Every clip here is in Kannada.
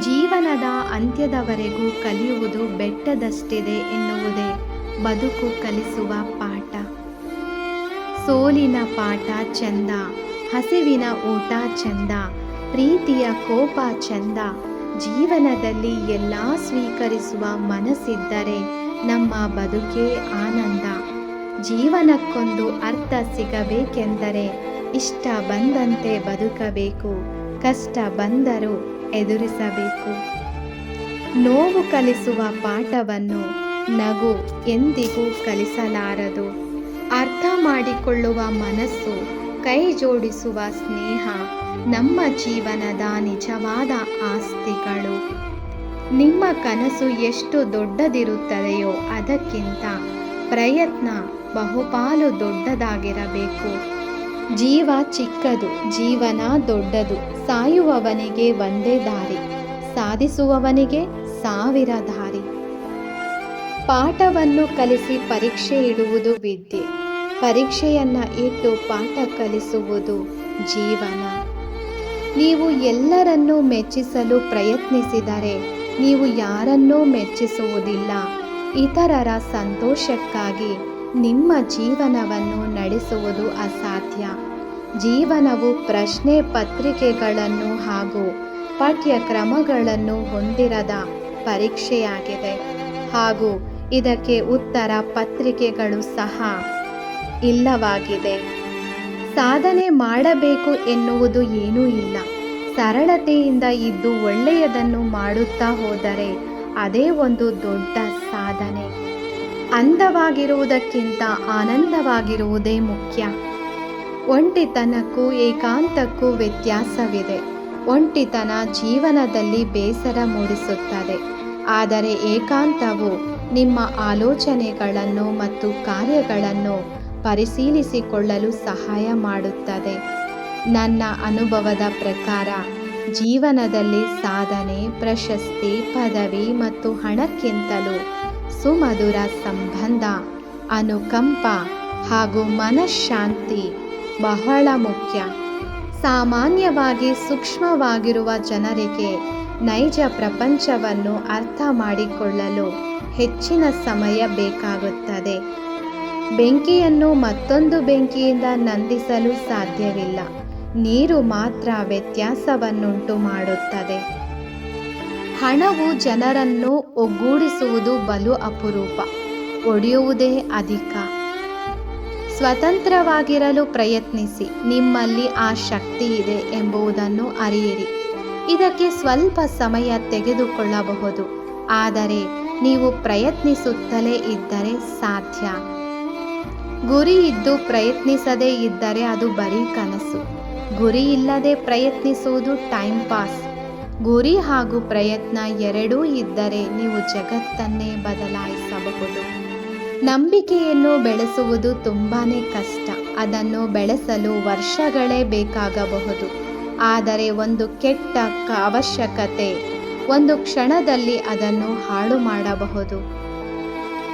ಜೀವನದ ಅಂತ್ಯದವರೆಗೂ ಕಲಿಯುವುದು ಬೆಟ್ಟದಷ್ಟಿದೆ ಎನ್ನುವುದೇ ಬದುಕು ಕಲಿಸುವ ಪಾಠ. ಸೋಲಿನ ಪಾಠ ಚಂದ, ಹಸಿವಿನ ಊಟ ಚಂದ, ಪ್ರೀತಿಯ ಕೋಪ ಚಂದ, ಜೀವನದಲ್ಲಿ ಎಲ್ಲ ಸ್ವೀಕರಿಸುವ ಮನಸ್ಸಿದ್ದರೆ ನಮ್ಮ ಬದುಕೇ ಆನಂದ. ಜೀವನಕ್ಕೊಂದು ಅರ್ಥ ಸಿಗಬೇಕೆಂದರೆ ಇಷ್ಟ ಬಂದಂತೆ ಬದುಕಬೇಕು, ಕಷ್ಟ ಬಂದರೂ ಎದುರಿಸಬೇಕು. ನೋವು ಕಲಿಸುವ ಪಾಠವನ್ನು ನಗು ಎಂದಿಗೂ ಕಲಿಸಲಾರದು. ಅರ್ಥ ಮಾಡಿಕೊಳ್ಳುವ ಮನಸ್ಸು, ಕೈ ಜೋಡಿಸುವ ಸ್ನೇಹ ನಮ್ಮ ಜೀವನದ ನಿಜವಾದ ಆಸ್ತಿಗಳು. ನಿಮ್ಮ ಕನಸು ಎಷ್ಟು ದೊಡ್ಡದಿರುತ್ತದೆಯೋ ಅದಕ್ಕಿಂತ ಪ್ರಯತ್ನ ಬಹುಪಾಲು ದೊಡ್ಡದಾಗಿರಬೇಕು. ಜೀವ ಚಿಕ್ಕದು, ಜೀವನ ದೊಡ್ಡದು, ಸಾಯುವವನಿಗೆ ಒಂದೇ ದಾರಿ, ಸಾಧಿಸುವವನಿಗೆ ಸಾವಿರ ದಾರಿ. ಪಾಠವನ್ನು ಕಲಿಸಿ ಪರೀಕ್ಷೆ ಇಡುವುದು ವಿದ್ಯೆ, ಪರೀಕ್ಷೆಯನ್ನ ಇಟ್ಟು ಪಾಠ ಕಲಿಸುವುದು ಜೀವನ. ನೀವು ಎಲ್ಲರನ್ನೂ ಮೆಚ್ಚಿಸಲು ಪ್ರಯತ್ನಿಸಿದರೆ ನೀವು ಯಾರನ್ನೂ ಮೆಚ್ಚಿಸುವುದಿಲ್ಲ, ಇತರರ ಸಂತೋಷಕ್ಕಾಗಿ. ನಿಮ್ಮ ಜೀವನವನ್ನು ನಡೆಸುವುದು ಅಸಾಧ್ಯ. ಜೀವನವು ಪ್ರಶ್ನೆ ಪತ್ರಿಕೆಗಳನ್ನು ಹಾಗೂ ಪಠ್ಯಕ್ರಮಗಳನ್ನು ಹೊಂದಿರದ ಪರೀಕ್ಷೆಯಾಗಿದೆ. ಹಾಗೂ ಇದಕ್ಕೆ ಉತ್ತರ ಪತ್ರಿಕೆಗಳು ಸಹ ಇಲ್ಲವಾಗಿದೆ. ಸಾಧನೆ ಮಾಡಬೇಕು ಎನ್ನುವುದು ಏನೂ ಇಲ್ಲ. ಸರಳತೆಯಿಂದ ಇದ್ದು ಒಳ್ಳೆಯದನ್ನು ಮಾಡುತ್ತಾ ಹೋದರೆ ಅದೇ ಒಂದು ದೊಡ್ಡ ಸಾಧನೆ. ಅಂದವಾಗಿರುವುದಕ್ಕಿಂತ ಆನಂದವಾಗಿರುವುದೇ ಮುಖ್ಯ. ಒಂಟಿತನಕ್ಕೂ ಏಕಾಂತಕ್ಕೂ ವ್ಯತ್ಯಾಸವಿದೆ. ಒಂಟಿತನ ಜೀವನದಲ್ಲಿ ಬೇಸರ ಮೂಡಿಸುತ್ತದೆ. ಆದರೆ ಏಕಾಂತವು ನಿಮ್ಮ ಆಲೋಚನೆಗಳನ್ನು ಮತ್ತು ಕಾರ್ಯಗಳನ್ನು ಪರಿಶೀಲಿಸಿಕೊಳ್ಳಲು ಸಹಾಯ ಮಾಡುತ್ತದೆ. ನನ್ನ ಅನುಭವದ ಪ್ರಕಾರ, ಜೀವನದಲ್ಲಿ ಸಾಧನೆ, ಪ್ರಶಸ್ತಿ, ಪದವಿ ಮತ್ತು ಹಣಕ್ಕಿಂತಲೂ ಸುಮಧುರ ಸಂಬಂಧ, ಅನುಕಂಪ ಹಾಗೂ ಮನಃಶಾಂತಿ ಬಹಳ ಮುಖ್ಯ. ಸಾಮಾನ್ಯವಾಗಿ ಸೂಕ್ಷ್ಮವಾಗಿರುವ ಜನರಿಗೆ ನೈಜ ಪ್ರಪಂಚವನ್ನು ಅರ್ಥ ಮಾಡಿಕೊಳ್ಳಲು ಹೆಚ್ಚಿನ ಸಮಯ ಬೇಕಾಗುತ್ತದೆ. ಬೆಂಕಿಯನ್ನು ಮತ್ತೊಂದು ಬೆಂಕಿಯಿಂದ ನಂದಿಸಲು ಸಾಧ್ಯವಿಲ್ಲ. ನೀರು ಮಾತ್ರ ವ್ಯತ್ಯಾಸವನ್ನುಂಟು ಮಾಡುತ್ತದೆ. ಹಣವು ಜನರನ್ನು ಒಗ್ಗೂಡಿಸುವುದು ಬಲು ಅಪರೂಪ. ಒಡೆಯುವುದೇ ಅಧಿಕ. ಸ್ವತಂತ್ರವಾಗಿರಲು ಪ್ರಯತ್ನಿಸಿ. ನಿಮ್ಮಲ್ಲಿ ಆ ಶಕ್ತಿ ಇದೆ ಎಂಬುದನ್ನು ಅರಿಯಿರಿ. ಇದಕ್ಕೆ ಸ್ವಲ್ಪ ಸಮಯ ತೆಗೆದುಕೊಳ್ಳಬಹುದು. ಆದರೆ ನೀವು ಪ್ರಯತ್ನಿಸುತ್ತಲೇ ಇದ್ದರೆ ಸಾಧ್ಯ. ಗುರಿ ಇದ್ದು ಪ್ರಯತ್ನಿಸದೇ ಇದ್ದರೆ ಅದು ಬರೀ ಕನಸು. ಗುರಿ ಇಲ್ಲದೆ ಪ್ರಯತ್ನಿಸುವುದು ಟೈಮ್ ಪಾಸ್. ಗುರಿ ಹಾಗೂ ಪ್ರಯತ್ನ ಎರಡೂ ಇದ್ದರೆ ನೀವು ಜಗತ್ತನ್ನೇ ಬದಲಾಯಿಸಬಹುದು. ನಂಬಿಕೆಯನ್ನು ಬೆಳೆಸುವುದು ತುಂಬಾ ಕಷ್ಟ. ಅದನ್ನು ಬೆಳೆಸಲು ವರ್ಷಗಳೇ ಬೇಕಾಗಬಹುದು. ಆದರೆ ಒಂದು ಕೆಟ್ಟ ಅವಶ್ಯಕತೆ, ಒಂದು ಕ್ಷಣದಲ್ಲಿ ಅದನ್ನು ಹಾಳು ಮಾಡಬಹುದು.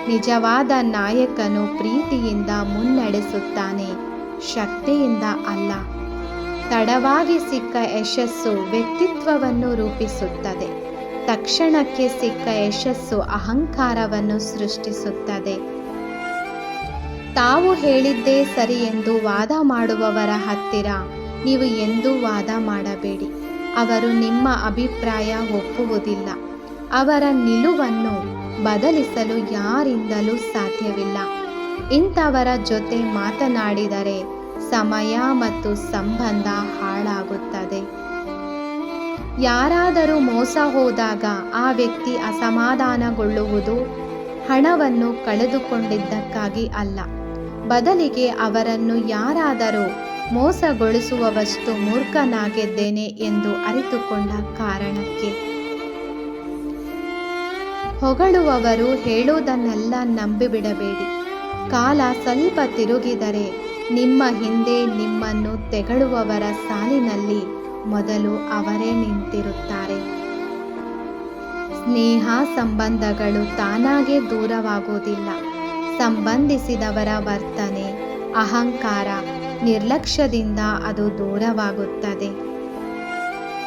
ನಿಜವಾದ ನಾಯಕನು ಪ್ರೀತಿಯಿಂದ ಮುನ್ನಡೆಸುತ್ತಾನೆ, ಶಕ್ತಿಯಿಂದ ಅಲ್ಲ. ತಡವಾಗಿ ಸಿಕ್ಕ ಯಶಸ್ಸು ವ್ಯಕ್ತಿತ್ವವನ್ನು ರೂಪಿಸುತ್ತದೆ. ತಕ್ಷಣಕ್ಕೆ ಸಿಕ್ಕ ಯಶಸ್ಸು ಅಹಂಕಾರವನ್ನು ಸೃಷ್ಟಿಸುತ್ತದೆ. ತಾವು ಹೇಳಿದ್ದೇ ಸರಿ ಎಂದು ವಾದ ಮಾಡುವವರ ಹತ್ತಿರ ನೀವು ಎಂದೂ ವಾದ ಮಾಡಬೇಡಿ. ಅವರು ನಿಮ್ಮ ಅಭಿಪ್ರಾಯ ಒಪ್ಪುವುದಿಲ್ಲ. ಅವರ ನಿಲುವನ್ನು ಬದಲಿಸಲು ಯಾರಿಂದಲೂ ಸಾಧ್ಯವಿಲ್ಲ. ಇಂಥವರ ಜೊತೆ ಮಾತನಾಡಿದರೆ ಸಮಯ ಮತ್ತು ಸಂಬಂಧ ಹಾಳಾಗುತ್ತದೆ. ಯಾರಾದರೂ ಮೋಸ ಹೋದಾಗ ಆ ವ್ಯಕ್ತಿ ಅಸಮಾಧಾನಗೊಳ್ಳುವುದು ಹಣವನ್ನು ಕಳೆದುಕೊಂಡಿದ್ದಕ್ಕಾಗಿ ಅಲ್ಲ. ಬದಲಿಗೆ ಅವರನ್ನು ಯಾರಾದರೂ ಮೋಸಗೊಳಿಸುವವಷ್ಟು ಮೂರ್ಖನಾಗಿದ್ದೇನೆ ಎಂದು ಅರಿತುಕೊಂಡ ಕಾರಣಕ್ಕೆ. ಹೊಗಳುವವರು ಹೇಳುವುದನ್ನೆಲ್ಲ ನಂಬಿಬಿಡಬೇಡಿ. ಕಾಲ ಸ್ವಲ್ಪ ತಿರುಗಿದರೆ ನಿಮ್ಮ ಹಿಂದೆ ನಿಮ್ಮನ್ನು ತೆಗಳುವವರ ಸಾಲಿನಲ್ಲಿ ಮೊದಲು ಅವರೇ ನಿಂತಿರುತ್ತಾರೆ. ಸ್ನೇಹ ಸಂಬಂಧಗಳು ತಾನಾಗೆ ದೂರವಾಗುವುದಿಲ್ಲ. ಸಂಬಂಧಿಸಿದವರ ವರ್ತನೆ, ಅಹಂಕಾರ ನಿರ್ಲಕ್ಷ್ಯದಿಂದ ಅದು ದೂರವಾಗುತ್ತದೆ.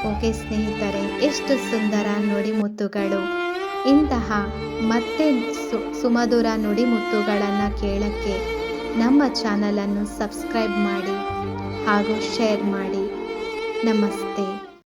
ಓಕೆ ಸ್ನೇಹಿತರೆ, ಎಷ್ಟು ಸುಂದರ ನುಡಿಮುತ್ತುಗಳು. ಇಂತಹ ಮತ್ತೆ ಸು, ಸುಮಧುರ ನುಡಿಮುತ್ತುಗಳನ್ನು ಕೇಳಕ್ಕೆ ನಮ್ಮ ಚಾನಲನ್ನು ಸಬ್ಸ್ಕ್ರೈಬ್ ಮಾಡಿ ಹಾಗೂ ಶೇರ್ ಮಾಡಿ. ನಮಸ್ತೆ.